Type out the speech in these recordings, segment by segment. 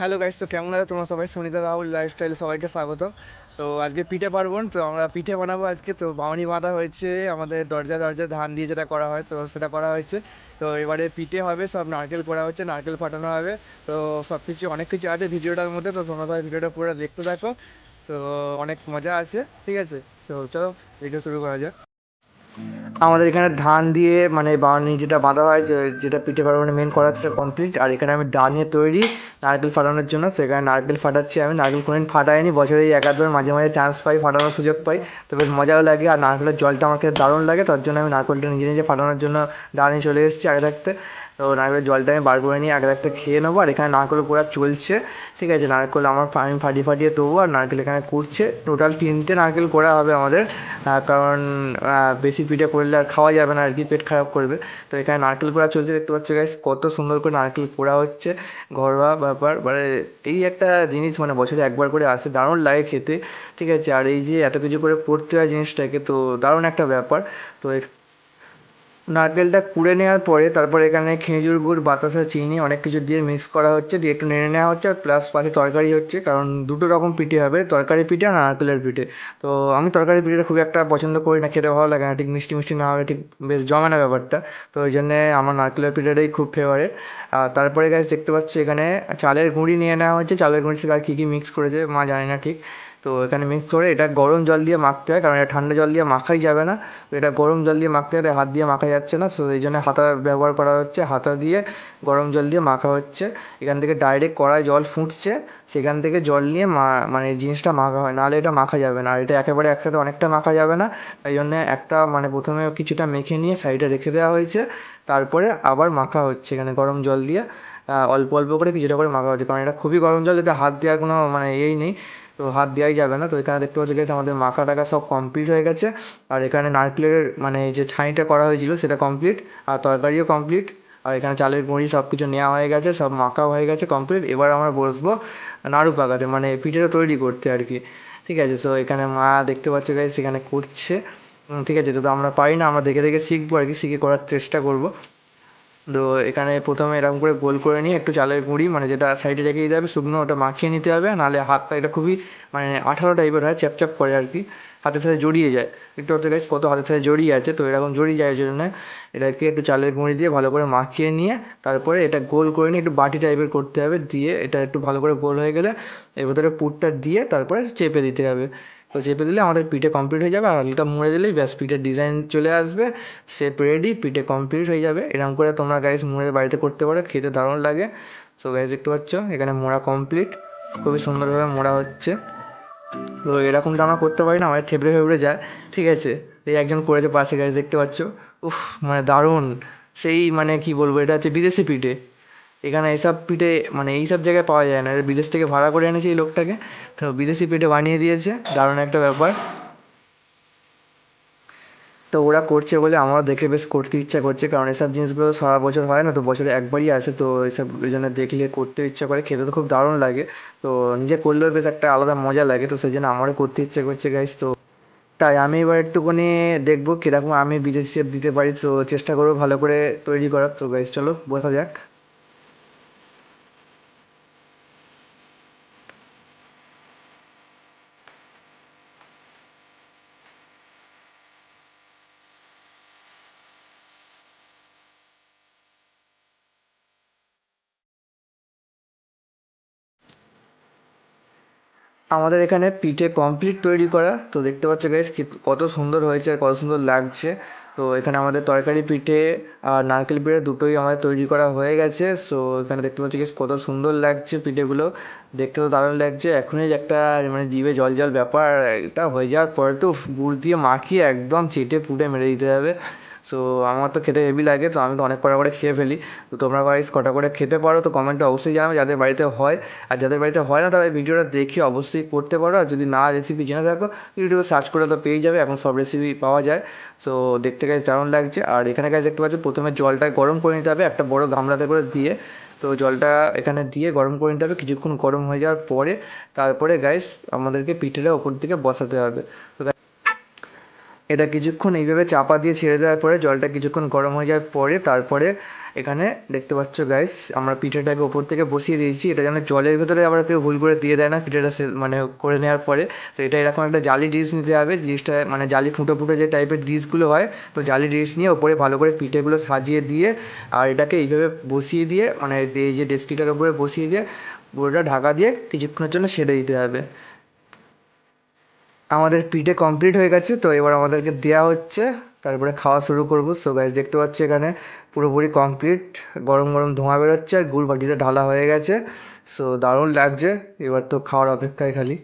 Hello guys তো কেমন আছে? তোমরা সবাই সুনিতা রাহুল লাইফস্টাইলে সবাইকে স্বাগত। তো আজকে পিঠে পার্বণ, তো আমরা পিঠে বানাবো আজকে। তো বাউনি বাঁধা হয়েছে, আমাদের দরজা দরজা ধান দিয়ে যেটা করা হয়, তো সেটা করা হয়েছে। তো এবারে পিঠে হবে, সব নারকেল করা হচ্ছে, নারকেল ফাটানো হবে। তো সব কিছু অনেক কিছু আছে ভিডিওটার মধ্যে, তো তোমরা সবাই ভিডিওটা পুরো দেখতে থাকো। তো অনেক মজা আছে, ঠিক আছে? তো চলো ভিডিও শুরু করা যাক। আমাদের এখানে ধান দিয়ে মানে বাউনি যেটা বাঁধা হয় যেটা পিঠে পার্বণে মেন করা হচ্ছে কমপ্লিট আর এখানে আমি ডানিয়ে তৈরি, নারকেল ফাটানোর জন্য। সেখানে নারকেল ফাটাচ্ছি আমি। নারকেল কোনোদিন ফাটাইনি। বছরে এই একাধবার মাঝে মাঝে চান্স পাই, ফাটানোর সুযোগ পাই। তো বেশ মজাও লাগে। আর নারকেলের জলটা আমাকে দারুণ লাগে। তার জন্য আমি নারকেলটা নিজে নিজে ফাটানোর জন্য দাঁড়িয়ে চলে এসেছি আগে থাকতে। তো নারকেলের জলটা আমি বার করে নিয়ে আগে একটা খেয়ে নেব, আর এখানে নারকেল পোড়া চলছে। ঠিক আছে, নারকেল আমার আমি ফাটিয়ে ফাটিয়ে দেবো আর নারকেল এখানে কুড়ছে টোটাল তিনটে নারকেল করা হবে আমাদের কারণ বেশি পিঠে করলে আর খাওয়া যাবে না, আর কি পেট খারাপ করবে। তো এখানে নারকেল কোড়া চলছে, দেখতে পাচ্ছ গাইস কত সুন্দর করে নারকেল কোড়া হচ্ছে। ঘরোয়া ব্যাপার মানে এই একটা জিনিস মানে বছরে একবার করে আসে, দারুণ লাগে খেতে। ঠিক আছে, আর এই যে এত কিছু করে পড়তে হয় জিনিসটাকে, তো দারুণ একটা ব্যাপার। তো নারকেলটা কুড়ে নেওয়ার পরে তারপরে এখানে খেজুর গুড়, বাতাসা, চিনি অনেক কিছু দিয়ে মিক্স করা হচ্ছে, দিয়ে একটু নেড়ে নেওয়া হচ্ছে আর প্লাস পাশে তরকারি হচ্ছে, কারণ দুটো রকম পিঠে হবে, তরকারি পিঠে আর নারকেলের পিঠে। তো আমি তরকারি পিঠেটা খুব একটা পছন্দ করি না, খেতে ভালো লাগে না, ঠিক মিষ্টি মিষ্টি না হলে ঠিক বেশ জমে না ব্যাপারটা। তো ওই জন্যে আমার নারকেলের পিঠেটাই খুব ফেভারেট আর তারপরে গাছ দেখতে পাচ্ছি এখানে চালের গুঁড়ি নিয়ে নেওয়া হচ্ছে চালের গুঁড়ির সাথে আর কী কী মিক্স করেছে, মা জানি না ঠিক। তো এখানে মিক্স করে এটা গরম জল দিয়ে মাখতে হয়, কারণ এটা ঠান্ডা জল দিয়ে মাখাই যাবে না। এটা গরম জল দিয়ে মাখতে হয় হাত দিয়ে মাখা যাচ্ছে না সো এই জন্য হাতা ব্যবহার করা হচ্ছে। হাতা দিয়ে গরম জল দিয়ে মাখা হচ্ছে। এখান থেকে ডাইরেক্ট কড়ায় জল ফুটছে, সেখান থেকে জল নিয়ে মা মানে জিনিসটা মাখা হয়। নাহলে এটা মাখা যাবে না, আর এটা একেবারে একসাথে অনেকটা মাখা যাবে না। তাই জন্যে একটা মানে প্রথমে কিছুটা মেখে নিয়ে সাইডে রেখে দেওয়া হয়েছে। তারপরে আবার মাখা হচ্ছে এখানে গরম জল দিয়ে। অল্প অল্প করে কিছুটা করে মাখা হচ্ছে, কারণ এটা খুবই গরম জল এটা হাত দেওয়ার কোনো মানে ইয়েই নেই। তো হাত দেওয়াই যাবে না। তো এখানে দেখতে পাচ্ছি guys, আমাদের মাখা টাকা সব কমপ্লিট হয়ে গেছে। আর এখানে নারকেলের মানে যে ছাইটা করা হয়েছিল, সেটা কমপ্লিট আর তরকারিও কমপ্লিট আর এখানে চালের গুঁড়ি সব কিছু নেওয়া হয়ে গেছে, সব মাখা হয়ে গেছে কমপ্লিট এবার আমরা বসবো নাড়ু পাকাতে মানে পিঠেটা তৈরি করতে আর কি। ঠিক আছে তো এখানে মা দেখতে পাচ্ছ গাইস সেখানে করছে। ঠিক আছে, তো আমরা পারি না, আমরা দেখে দেখে শিখব আর কি, শিখে করার চেষ্টা করব। তো এখানে প্রথমে এরকম করে গোল করে নিয়ে একটু চালের গুঁড়ি মানে যেটা সাইডে রেখে দিতে হবে শুকনো ওটা মাখিয়ে নিতে হবে নাহলে হাতটা এটা খুবই মানে আঠালো টাইপের হয়, চ্যাপচ্যাপ করে আর কি, হাতের সাথে জড়িয়ে যায়। একটু হতে গেছে কত হাতের সাথে জড়িয়ে আছে, তো এরকম জড়িয়ে যায় জন্য এটাকে একটু চালের গুঁড়ি দিয়ে ভালো করে মাখিয়ে নিয়ে তারপরে এটা গোল করে নিয়ে একটু বাটি টাইপের করতে হবে, দিয়ে এটা একটু ভালো করে গোল হয়ে গেলে এর ভেতরে পুরটা দিয়ে তারপরে চেপে দিতে হবে। তো চেপে দিলে আমাদের পিঠে কমপ্লিট হয়ে যাবে। আর আলুটা মুড়ে দিলেই ব্যাস, পিঠের ডিজাইন চলে আসবে। শেপ রেডি পিঠে কমপ্লিট হয়ে যাবে। এরকম করে তোমরা গাইস মুড়ে বাড়িতে করতে পারো, খেতে দারুণ লাগে। সো গাইস দেখতে পাচ্ছ, এখানে মোড়া কমপ্লিট খুবই সুন্দরভাবে মোড়া হচ্ছে। তো এরকমটা আমরা করতে পারি না, আমাদের থেবড়ে ফেবড়ে যায়। ঠিক আছে, এই একজন করেছে পাশে গাইস দেখতে পাচ্ছ। উফ মানে দারুণ। সেই মানে কি বলব, এটা হচ্ছে বিদেশি পিঠে। এখানে এইসব পিঠে মানে এইসব জায়গায় পাওয়া যায় না। এটা বিদেশ থেকে ভাড়া করে এনেছে এই লোকটাকে। তো বিদেশি পিঠে বানিয়ে দিয়েছে। দারুণ একটা ব্যাপার। তো ওরা করছে বলে আমারও দেখে বেশ করতে ইচ্ছা করছে, কারণ এসব জিনিসগুলো সারা বছর হয় না, তো বছরে একবারই আসে, তো এসব ওই জন্য দেখলে করতে ইচ্ছা করে, খেতে তো খুব দারুণ লাগে। তো নিজে করলেও বেশ একটা আলাদা মজা লাগে, তো সেই জন্য আমারও করতে ইচ্ছে করছে গাইস তো তাই আমি এবার একটুখানি দেখব কীরকম আমি বিদেশি দিতে পারি, তো চেষ্টা করব ভালো করে তৈরি করার। তো গাইস চলো বসা যাক। আমাদের এখানে পিঠে কমপ্লিট তৈরি করা। তো দেখতে পাচ্ছ গাইস কত সুন্দর হয়েছে আর কত সুন্দর লাগছে। তো এখানে আমাদের তরকারি পিঠে আর নারকেল পিঠে দুটোই আমাদের তৈরি করা হয়ে গেছে। সো এখানে দেখতে পাচ্ছি গাইস কত সুন্দর লাগছে পিঠেগুলো। দেখতে তো দারুণ লাগছে। এখনই একটা মানে জিভে জল জল ব্যাপার, এটা হয়ে যাওয়ার পরে তো গুড় দিয়ে মাখিয়ে একদম চেটে পুটে মেরে দিতে হবে। সো আমার তো খেতে হেভি লাগে, তো আমি তো অনেক কটা করে খেয়ে ফেলি। তো তোমরা গাইস কটা করে খেতে পারো, তো কমেন্টে অবশ্যই জানাবে যাদের বাড়িতে হয়। আর যাদের বাড়িতে হয় না, তারা ভিডিওটা দেখে অবশ্যই করতে পারো। আর যদি না রেসিপি জেনে থাকো ইউটিউবে সার্চ করে তো পেয়ে যাবে, এখন সব রেসিপি পাওয়া যায়। সো দেখতে গাইস দারুণ লাগছে। আর এখানে গাইস দেখতে পাচ্ছ, প্রথমে জলটা গরম করে নিতে হবে, একটা বড় গামলাতে করে দিয়ে। তো জলটা এখানে দিয়ে গরম করে নিতে হবে, কিছুক্ষণ গরম হয়ে যাওয়ার পরে, তারপরে গাইস আমাদেরকে পিঠেটা ওপর দিকে বসাতে হবে। তো এটা কিছুক্ষণ এইভাবে চাপা দিয়ে ছেড়ে দেওয়ার পরে জলটা কিছুক্ষণ গরম হয়ে যাওয়ার পরে তারপরে এখানে দেখতে পাচ্ছ গাইস আমরা পিঠেটাকে ওপর থেকে বসিয়ে দিয়েছি। এটা যেন জলের ভেতরে আবার কেউ ভুল করে দিয়ে দেয় না পিঠেটা মানে করে নেওয়ার পরে। তো এটা এরকম একটা জালি ডিশ নিতে হবে। জিনিসটা মানে জালি ফুটো ফুটো যে টাইপের ডিশগুলো হয়, তো জালি ডিশ নিয়ে ওপরে ভালো করে পিঠেগুলো সাজিয়ে দিয়ে আর এটাকে এইভাবে বসিয়ে দিয়ে মানে এই যে ডেস্কটিটার উপরে বসিয়ে দিয়ে, পুরোটা ঢাকা দিয়ে কিছুক্ষণের জন্য সেরে দিতে হবে। আমাদের পিঠে কমপ্লিট হয়ে গেছে, তো এবার আমাদেরকে দেওয়া হচ্ছে। তারপরে খাওয়া শুরু করব। সো গাইজ দেখতে পাচ্ছি এখানে পুরোপুরি কমপ্লিট গরম গরম ধোঁয়া বেরোচ্ছে আর গুড় বাটিতে ঢালা হয়ে গেছে। সো দারুণ লাগছে। এবার তো খাওয়ার অপেক্ষায় খালি।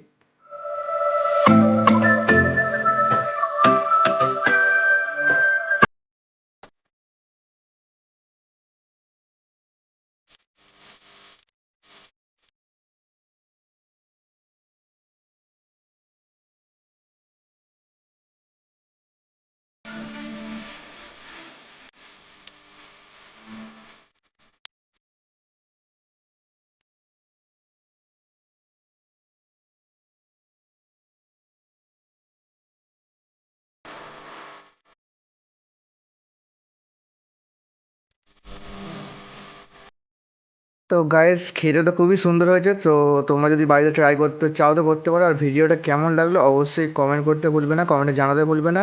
তো গাইস খেতে তো খুবই সুন্দর হয়েছে, তো তোমরা যদি বাড়িতে ট্রাই করতে চাও তো করতে পারো। আর ভিডিওটা কেমন লাগল অবশ্যই কমেন্ট করতে ভুলবে না কমেন্টে জানাতে ভুলবে না।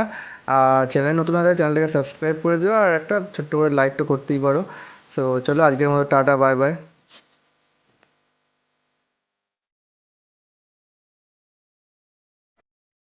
আর চ্যানেল নতুন হলে চ্যানেলটাকে সাবস্ক্রাইব করে দিও, আর একটা ছোট্ট করে লাইক তো করতেই পারো। তো চলো আজকের মতো টাটা বাই বাই